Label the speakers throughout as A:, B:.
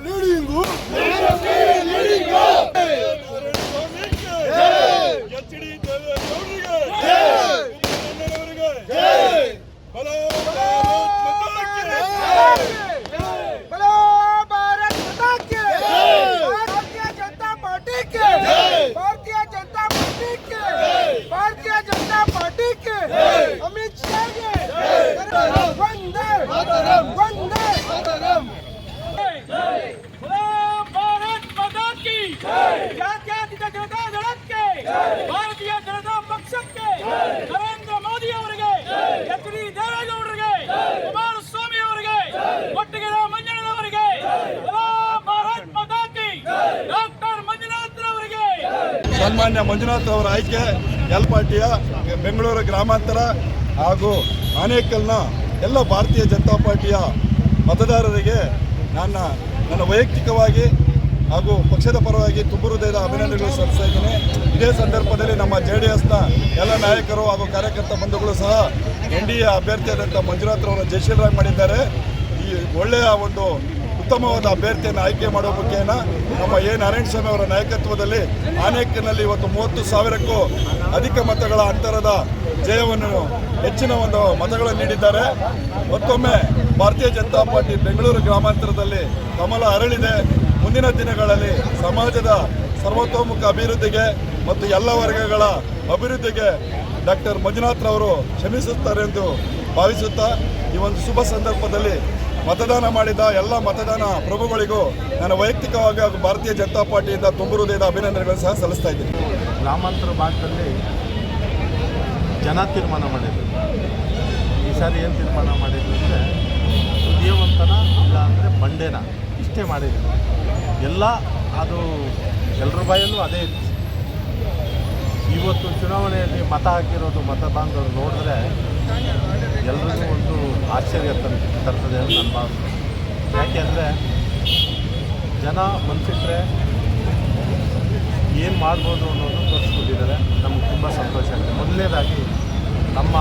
A: leading group. Let us be a leading group.
B: ಸನ್ಮಾನ್ಯ ಮಂಜುನಾಥ್ ಅವರ ಆಯ್ಕೆ ಎಲ್ ಪಾರ್ಟಿಯ ಬೆಂಗಳೂರು ಗ್ರಾಮಾಂತರ ಹಾಗೂ ಆನೇಕಲ್ನ ಎಲ್ಲ ಭಾರತೀಯ ಜನತಾ ಪಾರ್ಟಿಯ ಮತದಾರರಿಗೆ ನನ್ನ ನನ್ನ ವೈಯಕ್ತಿಕವಾಗಿ ಹಾಗೂ ಪಕ್ಷದ ಪರವಾಗಿ ತುಂಬು ಹೃದಯದ ಅಭಿನಂದನೆಗಳು ಸಲ್ಲಿಸ್ತಾ ಇದ್ದೀನಿ. ಇದೇ ಸಂದರ್ಭದಲ್ಲಿ ನಮ್ಮ ಜೆ ಡಿ ಎಸ್ನ ಎಲ್ಲ ನಾಯಕರು ಹಾಗೂ ಕಾರ್ಯಕರ್ತ ಬಂಧುಗಳು ಸಹ ಎನ್ ಡಿ ಎ ಅಭ್ಯರ್ಥಿಯಾದಂಥ ಮಂಜುನಾಥ್ ಅವರನ್ನು ಜಯಶೀಲರಾಗಿ ಮಾಡಿದ್ದಾರೆ. ಈ ಒಳ್ಳೆಯ ಒಂದು ಉತ್ತಮವಾದ ಅಭ್ಯರ್ಥಿಯನ್ನು ಆಯ್ಕೆ ಮಾಡುವ ಬಗ್ಗೆನ ನಮ್ಮ ಎ. ನಾರಾಯಣಸ್ವಾಮಿ ಅವರ ನಾಯಕತ್ವದಲ್ಲಿ ಆನೇಕನಲ್ಲಿ ಇವತ್ತು ಮೂವತ್ತು ಸಾವಿರಕ್ಕೂ ಅಧಿಕ ಮತಗಳ ಅಂತರದ ಜಯವನ್ನು ಹೆಚ್ಚಿನ ಒಂದು ಮತಗಳನ್ನು ನೀಡಿದ್ದಾರೆ. ಮತ್ತೊಮ್ಮೆ ಭಾರತೀಯ ಜನತಾ ಪಾರ್ಟಿ ಬೆಂಗಳೂರು ಗ್ರಾಮಾಂತರದಲ್ಲಿ ಕಮಲ ಅರಳಿದೆ. ಮುಂದಿನ ದಿನಗಳಲ್ಲಿ ಸಮಾಜದ ಸರ್ವತೋಮುಖ ಅಭಿವೃದ್ಧಿಗೆ ಮತ್ತು ಎಲ್ಲ ವರ್ಗಗಳ ಅಭಿವೃದ್ಧಿಗೆ ಡಾಕ್ಟರ್ ಮಂಜುನಾಥ್ ರವರು ಶ್ರಮಿಸುತ್ತಾರೆ ಎಂದು ಭಾವಿಸುತ್ತಾ ಈ ಒಂದು ಶುಭ ಸಂದರ್ಭದಲ್ಲಿ ಮತದಾನ ಮಾಡಿದ ಎಲ್ಲ ಮತದಾನ ಪ್ರಭುಗಳಿಗೂ ನಾನು ವೈಯಕ್ತಿಕವಾಗಿ ಹಾಗೂ ಭಾರತೀಯ ಜನತಾ ಪಾರ್ಟಿಯಿಂದ ತುಂಬು ಹೃದಯದ ಅಭಿನಂದನೆಗಳನ್ನು ಸಹ ಸಲ್ಲಿಸ್ತಾ ಇದ್ದೀನಿ.
C: ಗ್ರಾಮಾಂತರ ಭಾಗದಲ್ಲಿ ಜನ ತೀರ್ಮಾನ ಮಾಡಿದ್ರು. ಈ ಸಾರಿ ಏನು ತೀರ್ಮಾನ ಮಾಡಿದ್ರು ಅಂದರೆ ಬುದ್ಧಿವಂತನ ಇಲ್ಲ ಅಂದರೆ ಬಂಡೇನ ಇಷ್ಟೇ ಮಾಡಿದ್ರು. ಎಲ್ಲ ಅದು ಎಲ್ಲರ ಬಾಯಲ್ಲೂ ಅದೇ ಇತ್ತು. ಇವತ್ತು ಚುನಾವಣೆಯಲ್ಲಿ ಮತ ಹಾಕಿರೋದು ಮತದಾನದವ್ರು ನೋಡಿದ್ರೆ ಎಲ್ರಿಗೂ ಒಂದು ಆಶ್ಚರ್ಯ ತರ್, ತರ್ತದೆ ಅಂತ ನನ್ನ ಭಾವನೆ. ಯಾಕೆ ಅಂದರೆ, ಜನ ಮನಸ್ಸಿಟ್ಟರೆ ಏನು ಮಾಡ್ಬೋದು ಅನ್ನೋದು ತೋರಿಸ್ಕೊಟ್ಟಿದ್ದಾರೆ. ನಮ್ಗೆ ತುಂಬ ಸಂತೋಷ ಆಗಿದೆ. ಮೊದಲನೇದಾಗಿ, ನಮ್ಮ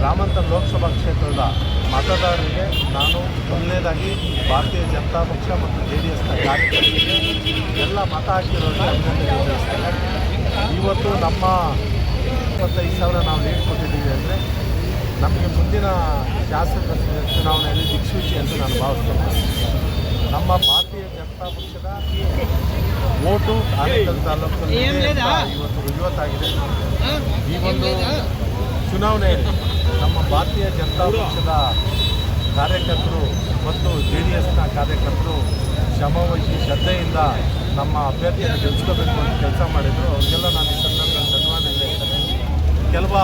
C: ಗ್ರಾಮಾಂತರ ಲೋಕಸಭಾ ಕ್ಷೇತ್ರದ ಮತದಾರರಿಗೆ ನಾನು ಮೊದಲನೇದಾಗಿ ಭಾರತೀಯ ಜನತಾ ಪಕ್ಷ ಮತ್ತು ಜೆ ಡಿ ಎಸ್ನ ಕಾರ್ಯಕರ್ತರಿಗೆ ಎಲ್ಲ ಮತ ಹಾಕಿರೋರಿಗೆ ಅಭಿನಂದನೆ ಇವತ್ತು ನಮ್ಮ ಇಪ್ಪತ್ತೈದು ಸಾವಿರ ನಾವು ಲೀಡ್ ಕೊಟ್ಟಿದ್ದೀವಿ ಅಂದರೆ ನಮಗೆ ಮುಂದಿನ ಶಾಸಕ ಚುನಾವಣೆಯಲ್ಲಿ ದಿಕ್ಸೂಚಿ ಅಂತ ನಾನು ಭಾವಿಸ್ತೇನೆ. ನಮ್ಮ ಭಾರತೀಯ ಜನತಾ ಪಕ್ಷದ ಓಟು ಆನೇಕಲ್ ತಾಲೂಕಲ್ಲಿ ಇವತ್ತು ರುಜುವತ್ತಾಗಿದೆ ಈ ಒಂದು ಚುನಾವಣೆಯಲ್ಲಿ ನಮ್ಮ ಭಾರತೀಯ ಜನತಾ ಪಕ್ಷದ ಕಾರ್ಯಕರ್ತರು ಮತ್ತು ಜೆ ಡಿ ಎಸ್ನ ಕಾರ್ಯಕರ್ತರು ಶ್ರಮವಹಿಸಿ ಶ್ರದ್ಧೆಯಿಂದ ನಮ್ಮ ಅಭ್ಯರ್ಥಿಯನ್ನು ಗೆಲ್ಲಿಸ್ಕೋಬೇಕು ಅಂತ ಕೆಲಸ ಮಾಡಿದರು. ಅವರಿಗೆಲ್ಲ ನಾನು ಈ ಸಂದರ್ಭದಲ್ಲಿ ಧನ್ಯವಾದ ಹೇಳ್ತೇನೆ. ಕೆಲವ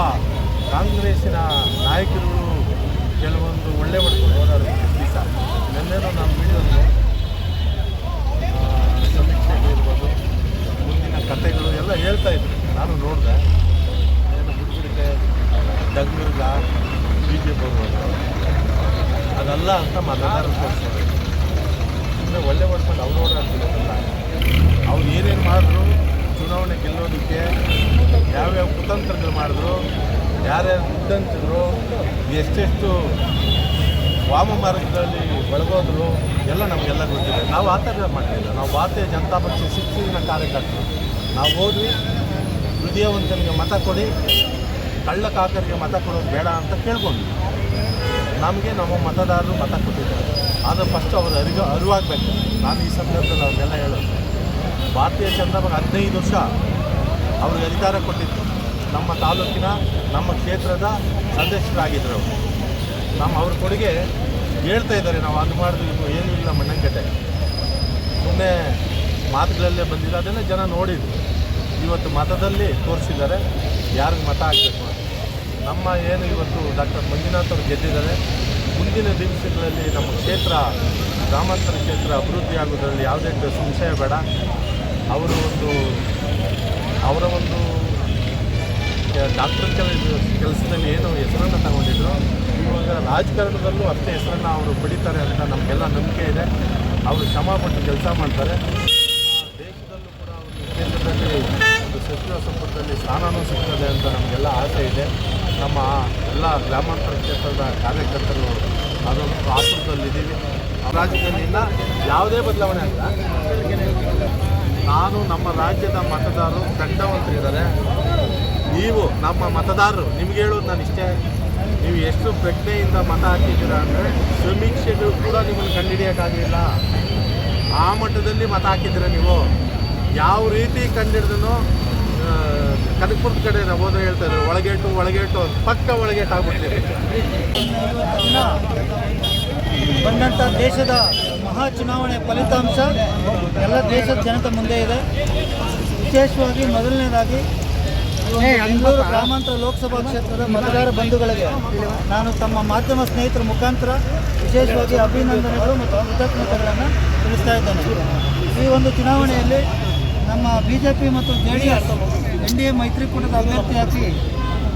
C: ಕಾಂಗ್ರೆಸ್ಸಿನ ನಾಯಕರು ಕೆಲವೊಂದು ಒಳ್ಳೆ ಮಾಡ್ಕೊಂಡು ಓಡಾಡಿದ್ರು ದಿವಸ. ನಿನ್ನೆನೂ ನಾನು ವಿಡಿಯೋದಲ್ಲಿ ಸಮೀಕ್ಷೆಗಳು ಇರ್ಬೋದು ಮುಂದಿನ ಕಥೆಗಳು ಎಲ್ಲ ಹೇಳ್ತಾ ಇದ್ರು. ನಾನು ನೋಡಿದೆ. ಏನು ಹುಡುಗರಿಗೆ ಡಂಗುರ್ಗ ಬಿ ಜೆ ಪಿ ಅದಲ್ಲ ಅಂತ ಮತದಾರರು ತೋರಿಸ್ತಾರೆ. ಸುಮ್ಮನೆ ಒಳ್ಳೆ ಮಾಡ್ಕೊಂಡು ಅವ್ರು ಓಡಾಡ್ತಿರೋದಲ್ಲ ಅವ್ರು ಏನೇನು ಮಾಡಿದ್ರು? ಚುನಾವಣೆ ಗೆಲ್ಲೋದಕ್ಕೆ ಯಾವ್ಯಾವ ಕುತಂತ್ರಗಳು ಮಾಡಿದ್ರು? ಯಾರ್ಯಾರು ದುಡ್ಡಂತಿದ್ರು ಎಷ್ಟೆಷ್ಟು ವಾಮ ಮಾರ್ಗದಲ್ಲಿ ಬೆಳಗೋದ್ರು, ಎಲ್ಲ ನಮಗೆಲ್ಲ ಗೊತ್ತಿದೆ. ನಾವು ಆ ಥರ ನಾವು ಭಾರತೀಯ ಜನತಾ ಪಕ್ಷ ಶಿಕ್ಷಣ ಕಾರ್ಯಕರ್ತರು. ನಾವು ಹೋದ್ವಿ, ಹೃದಯವಂತನಿಗೆ ಮತ ಕೊಡಿ, ಕಳ್ಳ ಕಾಕರಿಗೆ ಮತ ಕೊಡೋದು ಬೇಡ ಅಂತ ಕೇಳ್ಕೊಂಡ್ವಿ. ನಮಗೆ ನಮ್ಮ ಮತದಾರರು ಮತ ಕೊಟ್ಟಿದ್ದಾರೆ. ಆದರೆ ಫಸ್ಟ್ ಅವರು ಅರಿಗ, ಅರಿವಾಗಬೇಕು. ನಾನು ಈ ಸಂದರ್ಭದಲ್ಲಿ ಅವ್ರಿಗೆಲ್ಲ ಹೇಳೋದು, ಭಾರತೀಯ ಜನತಾ ಪಕ್ಷ ಹದಿನೈದು ವರ್ಷ ಅವ್ರಿಗೆ ಅಧಿಕಾರ ಕೊಟ್ಟಿತ್ತು. ನಮ್ಮ ತಾಲೂಕಿನ, ನಮ್ಮ ಕ್ಷೇತ್ರದ ಸದಸ್ಯರಾಗಿದ್ದರು ನಮ್ಮ ಅವ್ರ ಕೊಡುಗೆ ಹೇಳ್ತಾ ಇದ್ದಾರೆ. ನಾವು ಅದು ಮಾಡಿದ್ವಿ ಏನೂ ಇಲ್ಲ ಮಣ್ಣಂಗಟ್ಟೆ. ಸುಮ್ಮನೆ ಮಾತುಗಳಲ್ಲೇ ಬಂದಿಲ್ಲ. ಅದನ್ನೇ ಜನ ನೋಡಿದ್ರು. ಇವತ್ತು ಮತದಲ್ಲಿ ತೋರಿಸಿದ್ದಾರೆ. ಯಾರಿಗೆ ಮತ ಹಾಕಬೇಕು ನಮ್ಮ ಏನು ಇವತ್ತು ಡಾಕ್ಟರ್ ಮಂಜುನಾಥ್ ಅವರು ಗೆದ್ದಿದ್ದಾರೆ. ಮುಂದಿನ ದಿವಸಗಳಲ್ಲಿ ನಮ್ಮ ಕ್ಷೇತ್ರ, ಗ್ರಾಮಾಂತರ ಕ್ಷೇತ್ರ ಅಭಿವೃದ್ಧಿ ಆಗೋದ್ರಲ್ಲಿ ಯಾವುದೇ ಸಂಶಯ ಬೇಡ. ಅವರು ಒಂದು, ಅವರ ಒಂದು ಡಾಕ್ಟರ್ ಕೆಲ ಕೆಲಸದಲ್ಲಿ ಏನು ಹೆಸರನ್ನು ತಗೊಂಡಿದ್ರು. ಇವಾಗ ರಾಜಕಾರಣದಲ್ಲೂ ಅಷ್ಟೇ ಹೆಸರನ್ನು ಅವರು ಪಡಿತಾರೆ ಅಂತ ನಮಗೆಲ್ಲ ನಂಬಿಕೆ ಇದೆ. ಅವರು ಶ್ರಮಪಟ್ಟು ಕೆಲಸ ಮಾಡ್ತಾರೆ. ದೇಶದಲ್ಲೂ ಕೂಡ ಅವರು ಕೇಂದ್ರದಲ್ಲಿ ಒಂದು ಸಚಿವ ಸಂಪುಟದಲ್ಲಿ ಸ್ಥಾನವೂ ಸಿಗ್ತದೆ ಅಂತ ನಮಗೆಲ್ಲ ಆಸೆ ಇದೆ. ನಮ್ಮ ಎಲ್ಲ ಗ್ರಾಮಾಂತರ ಕ್ಷೇತ್ರದ ಕಾರ್ಯಕರ್ತರು ಅದೊಂದು ಆತುರದಲ್ಲಿದ್ದೀವಿ. ರಾಜ್ಯದಲ್ಲಿನ ಯಾವುದೇ ಬದಲಾವಣೆ ಆಗಿಲ್ಲ ನಾನು ನಮ್ಮ ರಾಜ್ಯದ ಮತದಾರರು ದಂಡವಂತರಿದ್ದಾರೆ ನೀವು ನಮ್ಮ ಮತದಾರರು, ನಿಮ್ಗೆ ಹೇಳೋದು ನಾನು ಇಷ್ಟೇ. ನೀವು ಎಷ್ಟು ಪ್ರಜ್ಞೆಯಿಂದ ಮತ ಹಾಕಿದ್ದೀರಾ ಅಂದರೆ ಸಮೀಕ್ಷೆಗಳು ಕೂಡ ನಿಮ್ಮನ್ನು ಕಂಡುಹಿಡಿಯೋಕ್ಕಾಗಲಿಲ್ಲ ಆ ಮಟ್ಟದಲ್ಲಿ ಮತ ಹಾಕಿದ್ದೀರ ನೀವು? ಯಾವ ರೀತಿ ಕಂಡಿಡ್ದನೋ ಕನಕಪುರದ ಕಡೆ ಹೋದ್ರೆ ಹೇಳ್ತಾ ಇದ್ದಾರೆ ಒಳಗೇಟು ಒಳಗೇಟು ಪಕ್ಕ ಒಳಗೇಟು ಆಗ್ಬಿಡ್ತೀರಿ.
D: ಬಂದಂಥ ದೇಶದ ಮಹಾ ಚುನಾವಣೆ ಫಲಿತಾಂಶ, ಎಲ್ಲ ದೇಶದ ಜನತೆ ಮುಂದೆ ಇದೆ. ವಿಶೇಷವಾಗಿ ಮೊದಲನೇದಾಗಿ ಬೆಂಗಳೂರು ಗ್ರಾಮಾಂತರ ಲೋಕಸಭಾ ಕ್ಷೇತ್ರದ ಮತದಾರ ಬಂಧುಗಳಿಗೆ ನಾನು ತಮ್ಮ ಮಾಧ್ಯಮ ಸ್ನೇಹಿತರ ಮುಖಾಂತರ ವಿಶೇಷವಾಗಿ ಅಭಿನಂದನೆಗಳು ಮತ್ತು ಕೃತಜ್ಞತೆಗಳನ್ನು ತಿಳಿಸ್ತಾ ಇದ್ದೇನೆ. ಈ ಒಂದು ಚುನಾವಣೆಯಲ್ಲಿ ನಮ್ಮ ಬಿ ಜೆ ಪಿ ಮತ್ತು J D S N D A ಮೈತ್ರಿಕೂಟದ ಅಭ್ಯರ್ಥಿಯಾಗಿ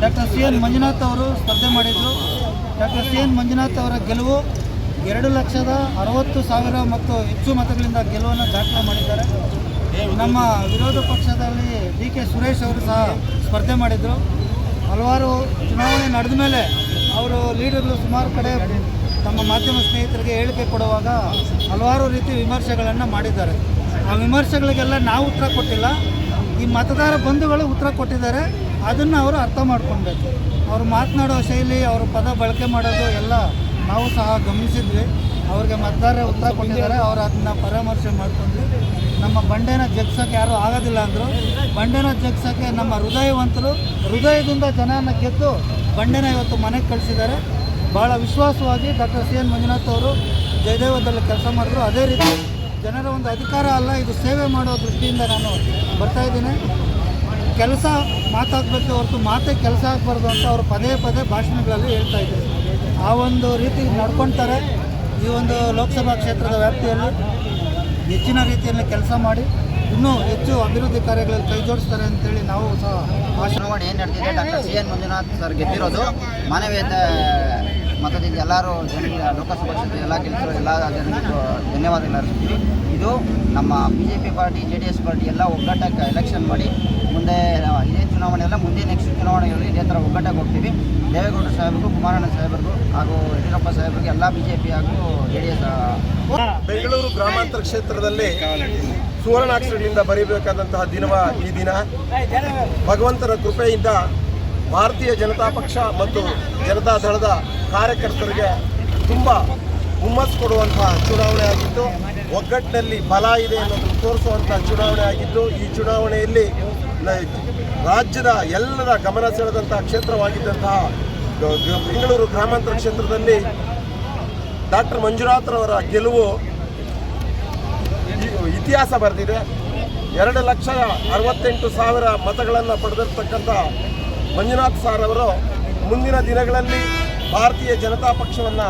D: ಡಾಕ್ಟರ್ ಸಿ ಎನ್ ಮಂಜುನಾಥ್ ಅವರು ಸ್ಪರ್ಧೆ ಮಾಡಿದರು. ಡಾಕ್ಟರ್ ಸಿ ಎನ್ ಮಂಜುನಾಥ್ ಅವರ ಗೆಲುವು ಎರಡು ಲಕ್ಷದ ಅರವತ್ತು ಸಾವಿರ ಮತ್ತು ಹೆಚ್ಚು ಮತಗಳಿಂದ ಗೆಲುವನ್ನು ದಾಖಲೆ ಮಾಡಿದ್ದಾರೆ. ನಮ್ಮ ವಿರೋಧ ಪಕ್ಷದಲ್ಲಿ ಡಿ ಕೆ ಸುರೇಶ್ ಅವರು ಸಹ ಸ್ಪರ್ಧೆ ಮಾಡಿದರು. ಹಲವಾರು ಚುನಾವಣೆ ನಡೆದ ಮೇಲೆ ಅವರು ಲೀಡರ್ಗಳು ಸುಮಾರು ಕಡೆ ತಮ್ಮ ಮಾಧ್ಯಮ ಸ್ನೇಹಿತರಿಗೆ ಹೇಳಿಕೆ ಕೊಡುವಾಗ ಹಲವಾರು ರೀತಿ ವಿಮರ್ಶೆಗಳನ್ನು ಮಾಡಿದ್ದಾರೆ. ಆ ವಿಮರ್ಶೆಗಳಿಗೆಲ್ಲ ನಾವು ಉತ್ತರ ಕೊಟ್ಟಿಲ್ಲ. ಈ ಮತದಾರ ಬಂಧುಗಳು ಉತ್ತರ ಕೊಟ್ಟಿದ್ದಾರೆ. ಅದನ್ನು ಅವರು ಅರ್ಥ ಮಾಡ್ಕೊಳ್ಬೇಕು. ಅವರು ಮಾತನಾಡೋ ಶೈಲಿ, ಅವರು ಪದ ಬಳಕೆ ಮಾಡೋದು ಎಲ್ಲ ನಾವು ಸಹ ಗಮನಿಸಿದ್ವಿ. ಅವ್ರಿಗೆ ಮತದಾರರ ಉತ್ತರ ಕೊಟ್ಟಿದ್ದಾರೆ, ಅವರು ಅದನ್ನ ಪರಾಮರ್ಶೆ ಮಾಡ್ಕೊಂಡು ನಮ್ಮ ಬಂಡೆನ ಜಗ್ಸೋಕೆ ಯಾರೂ ಆಗೋದಿಲ್ಲ ಅಂದರು. ಬಂಡೆನ ಜಗ್ಸೋಕ್ಕೆ ನಮ್ಮ ಹೃದಯವಂತರು, ಹೃದಯದಿಂದ ಜನನ ಗೆದ್ದು ಬಂಡೆನ ಇವತ್ತು ಮನೆಗೆ ಕಳಿಸಿದ್ದಾರೆ. ಭಾಳ ವಿಶ್ವಾಸವಾಗಿ ಡಾಕ್ಟರ್ ಸಿ ಎನ್ ಮಂಜುನಾಥ್ ಅವರು ಜಯದೇವದಲ್ಲಿ ಕೆಲಸ ಮಾಡಿದ್ರು. ಅದೇ ರೀತಿ ಜನರ ಒಂದು ಅಧಿಕಾರ ಅಲ್ಲ, ಇದು ಸೇವೆ ಮಾಡೋ ದೃಷ್ಟಿಯಿಂದ ನಾನು ಬರ್ತಾ ಇದ್ದೀನಿ. ಕೆಲಸ ಮಾತಾಗಬೇಕು ಹೊರತು ಮಾತೇ ಕೆಲಸ ಆಗಬಾರ್ದು ಅಂತ ಅವರು ಪದೇ ಪದೇ ಭಾಷಣಗಳಲ್ಲಿ ಹೇಳ್ತಾ ಇದ್ದಾರೆ. ಆ ಒಂದು ರೀತಿ ನಡ್ಕೊಳ್ತಾರೆ ಈ ಒಂದು ಲೋಕಸಭಾ ಕ್ಷೇತ್ರದ ವ್ಯಾಪ್ತಿಯಲ್ಲಿ ಹೆಚ್ಚಿನ ರೀತಿಯಲ್ಲಿ ಕೆಲಸ ಮಾಡಿ ಇನ್ನೂ ಹೆಚ್ಚು ಅಭಿವೃದ್ಧಿ ಕಾರ್ಯಗಳಲ್ಲಿ ಕೈ ಜೋಡಿಸ್ತಾರೆ ಅಂತೇಳಿ ನಾವು ಸಹ
E: ಏನು ನಡೆದಿದೆ doctor C N Manjunath sir ಗೆದ್ದಿರೋದು ಮಾನವೀಯತೆ ಮತದಿಂದ ಎಲ್ಲರೂ ಜನರಿಗೆ, ಲೋಕಸಭಾ ಕ್ಷೇತ್ರ ಎಲ್ಲ ಕೆಲಸರು ಎಲ್ಲ ಜನರಿಗೂ ಇದು ನಮ್ಮ B J P party J D S party ಎಲ್ಲ ಒಗ್ಗಟ್ಟಾಗಿ ಎಲೆಕ್ಷನ್ ಮಾಡಿ ಮುಂದೆ ಇದೇ ಚುನಾವಣೆ ಎಲ್ಲ ಮುಂದೆ ನೆಕ್ಸ್ಟ್ ಚುನಾವಣೆಗಳಲ್ಲಿ ಇದೇ ಥರ ಒಗ್ಗಟ್ಟಾಗಿ ಹೋಗ್ತೀವಿ. ದೇವೇಗೌಡ ಸಾಹೇಬ್ರಿಗೂ, ಕುಮಾರಣ್ಣ ಸಾಹೇಬ್ರಿಗೂ ಹಾಗೂ ಯಡಿಯೂರಪ್ಪ ಸಾಹೇಬ್ರಿಗೆ ಎಲ್ಲ ಬಿ ಜೆ ಪಿ ಹಾಗೂ ಜೆ ಡಿ ಎಸ್
F: ಬೆಂಗಳೂರು ಗ್ರಾಮಾಂತರ ಕ್ಷೇತ್ರದಲ್ಲಿ ಸುವರ್ಣಾಕ್ಷರದಿಂದ ಬರೀಬೇಕಾದಂತಹ ದಿನವ ಈ ದಿನ. ಭಗವಂತನ ಕೃಪೆಯಿಂದ ಭಾರತೀಯ ಜನತಾ ಪಕ್ಷ ಮತ್ತು ಜನತಾ ದಳದ ಕಾರ್ಯಕರ್ತರಿಗೆ ತುಂಬ ಹುಮ್ಮಸ್ಸು ಕೊಡುವಂತಹ ಚುನಾವಣೆ ಆಗಿದ್ದು ಒಗ್ಗಟ್ಟಿನಲ್ಲಿ ಬಲ ಇದೆ ಅನ್ನೋದನ್ನು ತೋರಿಸುವಂತಹ ಚುನಾವಣೆ ಆಗಿದ್ದು ಈ ಚುನಾವಣೆಯಲ್ಲಿ ರಾಜ್ಯದ ಎಲ್ಲರ ಗಮನ ಸೆಳೆದಂತಹ ಕ್ಷೇತ್ರವಾಗಿದ್ದಂತಹ ಬೆಂಗಳೂರು ಗ್ರಾಮಾಂತರ ಕ್ಷೇತ್ರದಲ್ಲಿ ಡಾಕ್ಟರ್ ಮಂಜುನಾಥ್ರವರ ಗೆಲುವು ಇತಿಹಾಸ ಬರೆದಿದೆ. ಎರಡು ಲಕ್ಷ ಅರವತ್ತೆಂಟು ಸಾವಿರ ಮತಗಳನ್ನು ಪಡೆದಿರ್ತಕ್ಕಂಥ ಮಂಜುನಾಥ್ ಸಾರ್ ಅವರು ಮುಂದಿನ ದಿನಗಳಲ್ಲಿ ಭಾರತೀಯ ಜನತಾ ಪಕ್ಷವನ್ನು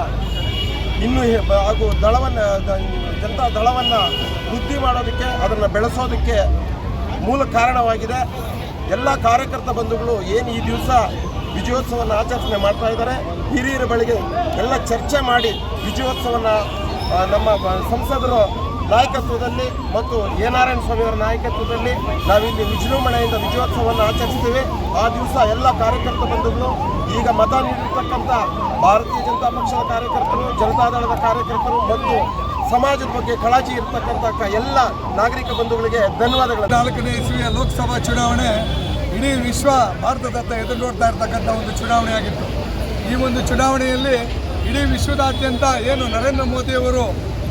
F: ಇನ್ನೂ ಹಾಗೂ ದಳವನ್ನು ಜನತಾ ದಳವನ್ನು ವೃದ್ಧಿ ಮಾಡೋದಕ್ಕೆ, ಅದನ್ನು ಬೆಳೆಸೋದಕ್ಕೆ ಮೂಲ ಕಾರಣವಾಗಿದೆ. ಎಲ್ಲ ಕಾರ್ಯಕರ್ತ ಬಂಧುಗಳು ಏನು ಈ ದಿವಸ ವಿಜಯೋತ್ಸವವನ್ನು ಆಚರಣೆ ಮಾಡ್ತಾ ಇದ್ದಾರೆ, ಹಿರಿಯರ ಬಳಿಗೆ ಎಲ್ಲ ಚರ್ಚೆ ಮಾಡಿ ವಿಜಯೋತ್ಸವವನ್ನು ನಮ್ಮ ಸಂಸದರು ನಾಯಕತ್ವದಲ್ಲಿ ಮತ್ತು ಎ ನಾರಾಯಣ ಸ್ವಾಮಿಯವರ ನಾಯಕತ್ವದಲ್ಲಿ ನಾವಿಲ್ಲಿ ವಿಜೃಂಭಣೆಯಿಂದ ವಿಜಯೋತ್ಸವವನ್ನು ಆಚರಿಸ್ತೀವಿ ಆ ದಿವಸ ಎಲ್ಲ ಕಾರ್ಯಕರ್ತ ಬಂಧುಗಳು, ಈಗ ಮತ ನೀಡಿರ್ತಕ್ಕಂಥ ಭಾರತೀಯ ಜನತಾ ಪಕ್ಷದ ಕಾರ್ಯಕರ್ತರು ಜನತಾದಳದ ಕಾರ್ಯಕರ್ತರು ಮತ್ತು ಸಮಾಜದ ಬಗ್ಗೆ ಕಾಳಜಿ ಇರತಕ್ಕಂಥ ಎಲ್ಲ ನಾಗರಿಕ ಬಂಧುಗಳಿಗೆ ಧನ್ಯವಾದಗಳು.
B: ನಾಲ್ಕನೇ ಇಸ್ವಿಯ ಲೋಕಸಭಾ ಚುನಾವಣೆ ಇಡೀ ವಿಶ್ವ ಭಾರತದತ್ತ ಎದುರು ನೋಡ್ತಾ ಇರತಕ್ಕಂಥ ಒಂದು ಚುನಾವಣೆಯಾಗಿತ್ತು ಈ ಒಂದು ಚುನಾವಣೆಯಲ್ಲಿ ಇಡೀ ವಿಶ್ವದಾದ್ಯಂತ ಏನು ನರೇಂದ್ರ ಮೋದಿಯವರು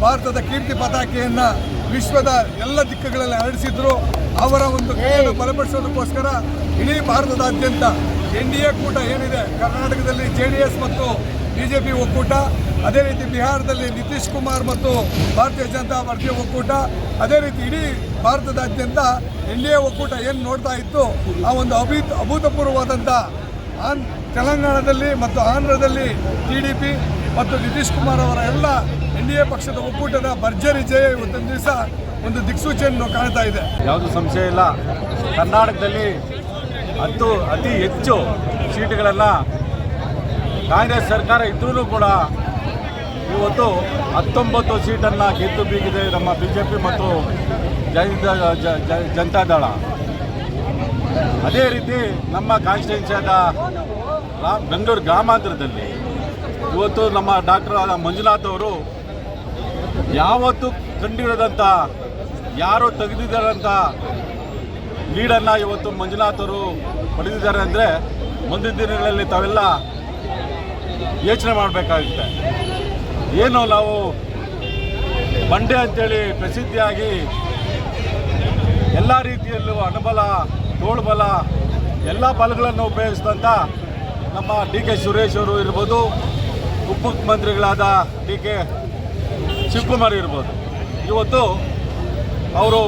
B: ಭಾರತದ ಕೀರ್ತಿ ಪತಾಕೆಯನ್ನು ವಿಶ್ವದ ಎಲ್ಲ ದಿಕ್ಕುಗಳಲ್ಲಿ ಹರಡಿಸಿದ್ರು. ಅವರ ಒಂದು ಕೈಯನ್ನು ಬಲಪಡಿಸೋದಕ್ಕೋಸ್ಕರ ಇಡೀ ಭಾರತದಾದ್ಯಂತ ಎನ್ ಡಿ ಎ ಕೂಟ ಏನಿದೆ, ಕರ್ನಾಟಕದಲ್ಲಿ ಜೆ ಡಿ ಎಸ್ ಮತ್ತು ಬಿ ಜೆ ಪಿ ಒಕ್ಕೂಟ, ಅದೇ ರೀತಿ ಬಿಹಾರದಲ್ಲಿ ನಿತೀಶ್ ಕುಮಾರ್ ಮತ್ತು ಭಾರತೀಯ ಜನತಾ ಪಾರ್ಟಿ ಒಕ್ಕೂಟ, ಅದೇ ರೀತಿ ಇಡೀ ಭಾರತದಾದ್ಯಂತ ಎನ್ ಡಿ ಎ ಒಕ್ಕೂಟ ಏನು ನೋಡ್ತಾ ಇತ್ತು, ಆ ಒಂದು ಅಭಿ ಅಭೂತಪೂರ್ವವಾದಂಥ ಆನ್ ತೆಲಂಗಾಣದಲ್ಲಿ ಮತ್ತು ಆಂಧ್ರದಲ್ಲಿ ಟಿ ಡಿ ಪಿ ಮತ್ತು ನಿತೀಶ್ ಕುಮಾರ್ ಅವರ ಎಲ್ಲ ಎನ್ ಎ ಪಕ್ಷದ ಒಕ್ಕೂಟದ ಭರ್ಜರಿ ಜಯ ಇವತ್ತೊಂದು ದಿವಸ ಒಂದು ದಿಕ್ಸೂಚಿಯನ್ನು ಕಾಣ್ತಾ ಇದೆ.
G: ಯಾವುದು ಸಂಶಯ ಇಲ್ಲ. ಕರ್ನಾಟಕದಲ್ಲಿ ಹತ್ತು, ಅತಿ ಹೆಚ್ಚು ಸೀಟುಗಳನ್ನು ಕಾಂಗ್ರೆಸ್ ಸರ್ಕಾರ ಇದ್ರೂ ಕೂಡ ಇವತ್ತು ಹತ್ತೊಂಬತ್ತು ಸೀಟನ್ನು ಗೆದ್ದು ಬೀಗಿದೆ ನಮ್ಮ ಬಿ ಜೆ ಪಿ ಮತ್ತು ಜನತಾದಳ ಅದೇ ರೀತಿ ನಮ್ಮ ಕಾನ್ಸ್ಟಿಟ್ಯೂನ್ಸಿಯಾದ ಬೆಂಗಳೂರು ಗ್ರಾಮಾಂತರದಲ್ಲಿ ಇವತ್ತು ನಮ್ಮ ಡಾಕ್ಟರ್ ಮಂಜುನಾಥ್ ಅವರು ಯಾವತ್ತೂ ಕಂಡಿಡದಂತ ಯಾರು ತೆಗೆದಿದ್ದಾರಂಥ ಲೀಡನ್ನು ಇವತ್ತು ಮಂಜುನಾಥರು ಪಡೆದಿದ್ದಾರೆ ಅಂದರೆ ಮುಂದಿನ ದಿನಗಳಲ್ಲಿ ತಾವೆಲ್ಲ ಯೋಚನೆ ಮಾಡಬೇಕಾಗುತ್ತೆ. ಏನು ನಾವು ಬಂಡೆ ಅಂತೇಳಿ ಪ್ರಸಿದ್ಧಿಯಾಗಿ ಎಲ್ಲ ರೀತಿಯಲ್ಲೂ ಅಣಬಲ ತೋಳ್ಬಲ, ಎಲ್ಲ ಬಲಗಳನ್ನು ಉಪಯೋಗಿಸಿದಂಥ ನಮ್ಮ ಡಿ ಕೆ ಸುರೇಶ್ ಅವರು ಇರ್ಬೋದು, ಉಪಮುಖ್ಯಮಂತ್ರಿಗಳಾದ ಡಿ ಕೆ ಶಿವಕುಮಾರ್ ಇರ್ಬೋದು. ಇವತ್ತು ಅವರು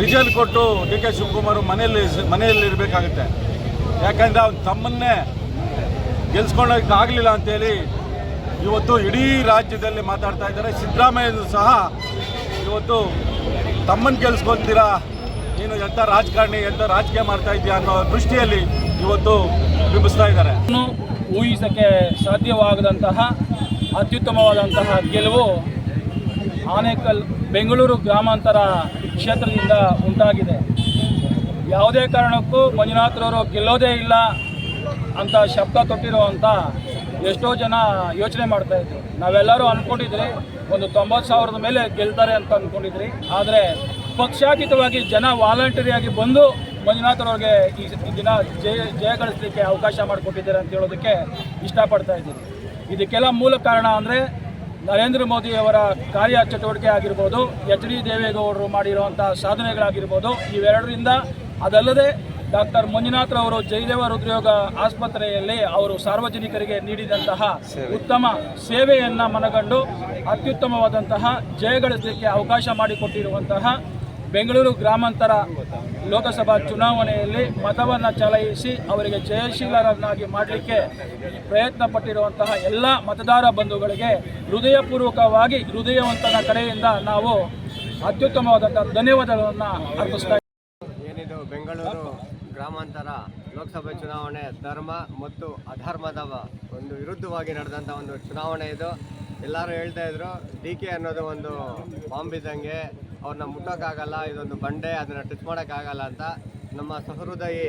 G: ರಿಜಲ್ಟ್ ಕೊಟ್ಟು ಡಿ ಕೆ ಶಿವಕುಮಾರ್ ಮನೆಯಲ್ಲಿ ಮನೆಯಲ್ಲಿ ಇರಬೇಕಾಗುತ್ತೆ. ಯಾಕಂದರೆ ಅವ್ನು ತಮ್ಮನ್ನೇ ಗೆಲ್ಸ್ಕೊಳ್ಳೋಕ್ಕಾಗಲಿಲ್ಲ ಅಂತೇಳಿ ಇವತ್ತು ಇಡೀ ರಾಜ್ಯದಲ್ಲಿ ಮಾತಾಡ್ತಾ ಇದ್ದಾರೆ. ಸಿದ್ದರಾಮಯ್ಯ ಸಹ ಇವತ್ತು ತಮ್ಮನ್ನು ಗೆಲ್ಸ್ಕೊತೀರಾ ನೀನು ಎಂಥ ರಾಜಕಾರಣಿ ಎಂಥ ರಾಜಕೀಯ ಮಾಡ್ತಾ ಇದೆಯಾ ಅನ್ನೋ ದೃಷ್ಟಿಯಲ್ಲಿ ಇವತ್ತು ಬಿಂಬಿಸ್ತಾ ಇದ್ದಾರೆ.
A: ಊಹಿಸೋಕ್ಕೆ ಊಹಿಸಕ್ಕೆ ಸಾಧ್ಯವಾಗದಂತಹ ಅತ್ಯುತ್ತಮವಾದಂತಹ ಗೆಲುವು ಆನೇಕಲ್ ಬೆಂಗಳೂರು ಗ್ರಾಮಾಂತರ ಕ್ಷೇತ್ರದಿಂದ ಉಂಟಾಗಿದೆ. ಯಾವುದೇ ಕಾರಣಕ್ಕೂ ಮಂಜುನಾಥ್ರವರು ಗೆಲ್ಲೋದೇ ಇಲ್ಲ ಅಂತ ಶಬ್ದ ತೊಟ್ಟಿರುವಂಥ ಎಷ್ಟೋ ಜನ ಯೋಚನೆ ಮಾಡ್ತಾ ಇದ್ರು. ನಾವೆಲ್ಲರೂ ಅಂದ್ಕೊಂಡಿದ್ರಿ ಒಂದು ತೊಂಬತ್ತು ಸಾವಿರದ ಮೇಲೆ ಗೆಲ್ತಾರೆ ಅಂತ ಅಂದ್ಕೊಂಡಿದ್ರಿ ಆದರೆ ಪಕ್ಷಾತೀತವಾಗಿ ಜನ ವಾಲಂಟರಿಯಾಗಿ ಬಂದು ಮಂಜುನಾಥ್ರವ್ರಿಗೆ ಈ ದಿನ ಜಯ ಜಯ ಗಳಿಸಲಿಕ್ಕೆ ಅವಕಾಶ ಮಾಡಿಕೊಟ್ಟಿದ್ದಾರೆ ಅಂತ ಹೇಳೋದಕ್ಕೆ ಇಷ್ಟಪಡ್ತಾ ಇದ್ದೀನಿ. ಇದಕ್ಕೆಲ್ಲ ಮೂಲ ಕಾರಣ ಅಂದರೆ ನರೇಂದ್ರ ಮೋದಿಯವರ ಕಾರ್ಯ ಚಟುವಟಿಕೆ ಆಗಿರ್ಬೋದು ಎಚ್ ಡಿ ದೇವೇಗೌಡರು ಮಾಡಿರುವಂಥ ಸಾಧನೆಗಳಾಗಿರ್ಬೋದು ಇವೆರಡರಿಂದ ಅದಲ್ಲದೆ ಡಾಕ್ಟರ್ ಮಂಜುನಾಥ್ರವರು ಜಯದೇವ ಹೃದ್ರೋಗ ಆಸ್ಪತ್ರೆಯಲ್ಲಿ ಅವರು ಸಾರ್ವಜನಿಕರಿಗೆ ನೀಡಿದಂತಹ ಉತ್ತಮ ಸೇವೆಯನ್ನು ಮನಗಂಡು ಅತ್ಯುತ್ತಮವಾದಂತಹ ಜಯಗಳಿಸಲಿಕ್ಕೆ ಅವಕಾಶ ಮಾಡಿಕೊಟ್ಟಿರುವಂತಹ ಬೆಂಗಳೂರು ಗ್ರಾಮಾಂತರ ಲೋಕಸಭಾ ಚುನಾವಣೆಯಲ್ಲಿ ಮತವನ್ನು ಚಲಾಯಿಸಿ ಅವರಿಗೆ ಜಯಶೀಲರನ್ನಾಗಿ ಮಾಡಲಿಕ್ಕೆ ಪ್ರಯತ್ನ ಪಟ್ಟಿರುವಂತಹ ಎಲ್ಲ ಮತದಾರ ಬಂಧುಗಳಿಗೆ ಹೃದಯಪೂರ್ವಕವಾಗಿ ಹೃದಯವಂತನ ಕಡೆಯಿಂದ ನಾವು ಅತ್ಯುತ್ತಮವಾದಂತಹ ಧನ್ಯವಾದಗಳನ್ನು ಅರ್ಪಿಸ್ತಾ
H: ಏನಿದು, ಬೆಂಗಳೂರು ಗ್ರಾಮಾಂತರ ಲೋಕಸಭೆ ಚುನಾವಣೆ ಧರ್ಮ ಮತ್ತು ಅಧರ್ಮದ ಒಂದು ವಿರುದ್ಧವಾಗಿ ನಡೆದಂಥ ಒಂದು ಚುನಾವಣೆ ಇದು. ಎಲ್ಲರೂ ಹೇಳ್ತಾ ಇದ್ರು, ಡಿ ಕೆ ಅನ್ನೋದು ಒಂದು ಬಾಂಬ್ ಇದ್ದಂಗೆ ಅವ್ರನ್ನ ಮುಟ್ಟೋಕ್ಕಾಗಲ್ಲ ಇದೊಂದು ಬಂಡೆ ಅದನ್ನು ಟಚ್ ಮಾಡೋಕ್ಕಾಗಲ್ಲ ಅಂತ ನಮ್ಮ ಸಹೃದಯಿ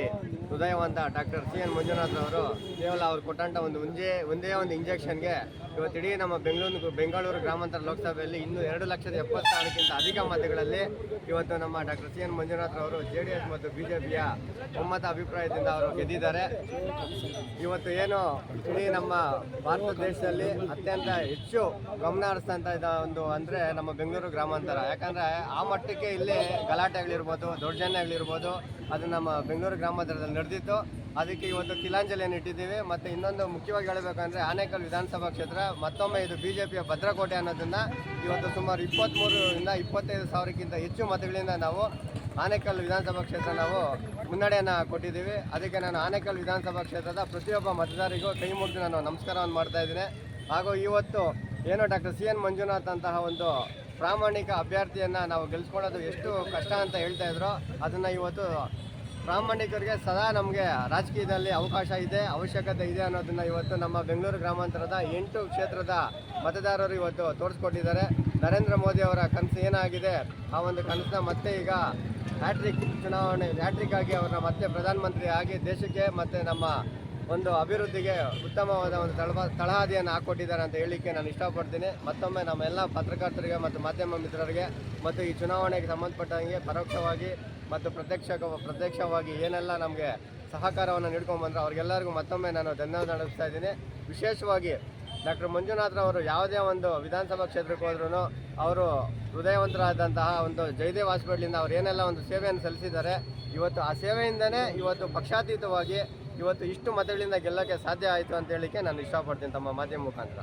H: ಹೃದಯವಂತ ಡಾಕ್ಟರ್ ಸಿ ಎನ್ ಮಂಜುನಾಥ್ ಅವರು ಕೇವಲ ಅವ್ರು ಕೊಟ್ಟಂಥ ಒಂದು ಒಂದೇ ಒಂದೇ ಒಂದು ಇಂಜೆಕ್ಷನ್ಗೆ ಇವತ್ತು ಇಡೀ ನಮ್ಮ ಬೆಂಗಳೂರು ಬೆಂಗಳೂರು ಗ್ರಾಮಾಂತರ ಲೋಕಸಭೆಯಲ್ಲಿ ಇನ್ನೂ ಎರಡು ಲಕ್ಷದ ಎಪ್ಪತ್ತಾರಕ್ಕಿಂತ ಅಧಿಕ ಮತಗಳಲ್ಲಿ ಇವತ್ತು ನಮ್ಮ ಡಾಕ್ಟರ್ ಸಿ ಎನ್ ಮಂಜುನಾಥ್ ಅವರು ಜೆ ಡಿ ಎಸ್ ಮತ್ತು ಬಿ ಜೆ ಪಿಯ ಒಮ್ಮತ ಅಭಿಪ್ರಾಯದಿಂದ ಅವರು ಗೆದ್ದಿದ್ದಾರೆ. ಇವತ್ತು ಏನು ಇಡೀ ನಮ್ಮ ಭಾರತ ದೇಶದಲ್ಲಿ ಅತ್ಯಂತ ಹೆಚ್ಚು ಗಮನ ಹರಿಸ್ತಂತ ಇದ್ದ ಒಂದು ಅಂದರೆ ನಮ್ಮ ಬೆಂಗಳೂರು ಗ್ರಾಮಾಂತರ. ಯಾಕಂದರೆ ಆ ಮಟ್ಟಕ್ಕೆ ಇಲ್ಲಿ ಗಲಾಟೆಗಳಿರ್ಬೋದು, ದೌರ್ಜನ್ಯಗಳಿರ್ಬೋದು. ಅದು ನಮ್ಮ ಬೆಂಗಳೂರು ಗ್ರಾಮಾಂತರದಲ್ಲಿ ನಡೆದಿತ್ತು. ಅದಕ್ಕೆ ಇವತ್ತು ತಿಲಾಂಜಲಿಯನ್ನು ಇಟ್ಟಿದ್ದೀವಿ. ಮತ್ತು ಇನ್ನೊಂದು ಮುಖ್ಯವಾಗಿ ಹೇಳಬೇಕಂದ್ರೆ ಆನೇಕಲ್ ವಿಧಾನಸಭಾ ಕ್ಷೇತ್ರ, ಮತ್ತೊಮ್ಮೆ ಇದು ಬಿ ಜೆ ಪಿಯ ಭದ್ರಕೋಟೆ ಅನ್ನೋದನ್ನು ಇವತ್ತು ಸುಮಾರು ಇಪ್ಪತ್ತ್ಮೂರರಿಂದ ಇಪ್ಪತ್ತೈದು ಸಾವಿರಕ್ಕಿಂತ ಹೆಚ್ಚು ಮತಗಳಿಂದ ನಾವು ಆನೇಕಲ್ ವಿಧಾನಸಭಾ ಕ್ಷೇತ್ರ ನಾವು ಮುನ್ನಡೆಯನ್ನು ಕೊಟ್ಟಿದ್ದೀವಿ. ಅದಕ್ಕೆ ನಾನು ಆನೇಕಲ್ ವಿಧಾನಸಭಾ ಕ್ಷೇತ್ರದ ಪ್ರತಿಯೊಬ್ಬ ಮತದಾರರಿಗೂ ಕೈ ಮುಗಿದು ನಾನು ನಮಸ್ಕಾರವನ್ನು ಮಾಡ್ತಾ ಇದ್ದೀನಿ. ಹಾಗೂ ಇವತ್ತು ಏನು ಡಾಕ್ಟರ್ ಸಿ ಎನ್ ಮಂಜುನಾಥ್ ಅಂತಹ ಒಂದು ಪ್ರಾಮಾಣಿಕ ಅಭ್ಯರ್ಥಿಯನ್ನು ನಾವು ಗೆಲ್ಸ್ಕೊಳ್ಳೋದು ಎಷ್ಟು ಕಷ್ಟ ಅಂತ ಹೇಳ್ತಾ ಇದ್ರು. ಅದನ್ನು ಇವತ್ತು ಪ್ರಾಮಾಣಿಕರಿಗೆ ಸದಾ ನಮಗೆ ರಾಜಕೀಯದಲ್ಲಿ ಅವಕಾಶ ಇದೆ, ಅವಶ್ಯಕತೆ ಇದೆ ಅನ್ನೋದನ್ನು ಇವತ್ತು ನಮ್ಮ ಬೆಂಗಳೂರು ಗ್ರಾಮಾಂತರದ ಎಂಟು ಕ್ಷೇತ್ರದ ಮತದಾರರು ಇವತ್ತು ತೋರಿಸ್ಕೊಟ್ಟಿದ್ದಾರೆ. ನರೇಂದ್ರ ಮೋದಿ ಅವರ ಕನಸು ಏನಾಗಿದೆ? ಆ ಒಂದು ಕನಸನ್ನ ಮತ್ತೆ ಈಗ ಹ್ಯಾಟ್ರಿಕ್ ಚುನಾವಣೆ, ಹ್ಯಾಟ್ರಿಕ್ ಆಗಿ ಅವರನ್ನ ಮತ್ತೆ ಪ್ರಧಾನಮಂತ್ರಿ ಆಗಿ ದೇಶಕ್ಕೆ ಮತ್ತು ನಮ್ಮ ಒಂದು ಅಭಿವೃದ್ಧಿಗೆ ಉತ್ತಮವಾದ ಒಂದು ತಳಬ ತಳಹಾದಿಯನ್ನು ಹಾಕ್ಕೊಟ್ಟಿದ್ದಾರೆ ಅಂತ ಹೇಳಲಿಕ್ಕೆ ನಾನು ಇಷ್ಟಪಡ್ತೀನಿ. ಮತ್ತೊಮ್ಮೆ ನಮ್ಮೆಲ್ಲ ಪತ್ರಕರ್ತರಿಗೆ ಮತ್ತು ಮಾಧ್ಯಮ ಮಿತ್ರರಿಗೆ ಮತ್ತು ಈ ಚುನಾವಣೆಗೆ ಸಂಬಂಧಪಟ್ಟಂಗೆ ಪರೋಕ್ಷವಾಗಿ ಮತ್ತು ಪ್ರತ್ಯಕ್ಷ ಪ್ರತ್ಯಕ್ಷವಾಗಿ ಏನೆಲ್ಲ ನಮಗೆ ಸಹಕಾರವನ್ನು ನೀಡ್ಕೊಂಡ್ಬಂದ್ರೆ ಅವ್ರಿಗೆಲ್ಲರಿಗೂ ಮತ್ತೊಮ್ಮೆ ನಾನು ಧನ್ಯವಾದ ನಡೆಸ್ತಾ ಇದ್ದೀನಿ. ವಿಶೇಷವಾಗಿ ಡಾಕ್ಟರ್ ಮಂಜುನಾಥ್ರವರು ಯಾವುದೇ ಒಂದು ವಿಧಾನಸಭಾ ಕ್ಷೇತ್ರಕ್ಕೆ ಹೋದ್ರೂ ಅವರು ಹೃದಯವಂತರಾದಂತಹ ಒಂದು ಜಯದೇವ್ ಹಾಸ್ಪಿಟ್ಲಿಂದ ಅವರು ಏನೆಲ್ಲ ಒಂದು ಸೇವೆಯನ್ನು ಸಲ್ಲಿಸಿದ್ದಾರೆ, ಇವತ್ತು ಆ ಸೇವೆಯಿಂದನೇ ಇವತ್ತು ಪಕ್ಷಾತೀತವಾಗಿ ಇವತ್ತು ಇಷ್ಟು ಮತಗಳಿಂದ ಗೆಲ್ಲಕ್ಕೆ ಸಾಧ್ಯ ಆಯಿತು ಅಂತ ಹೇಳಿಕೆ ನಾನು ಇಷ್ಟಪಡ್ತೀನಿ ತಮ್ಮ ಮಾಧ್ಯಮ ಮುಖಾಂತರ.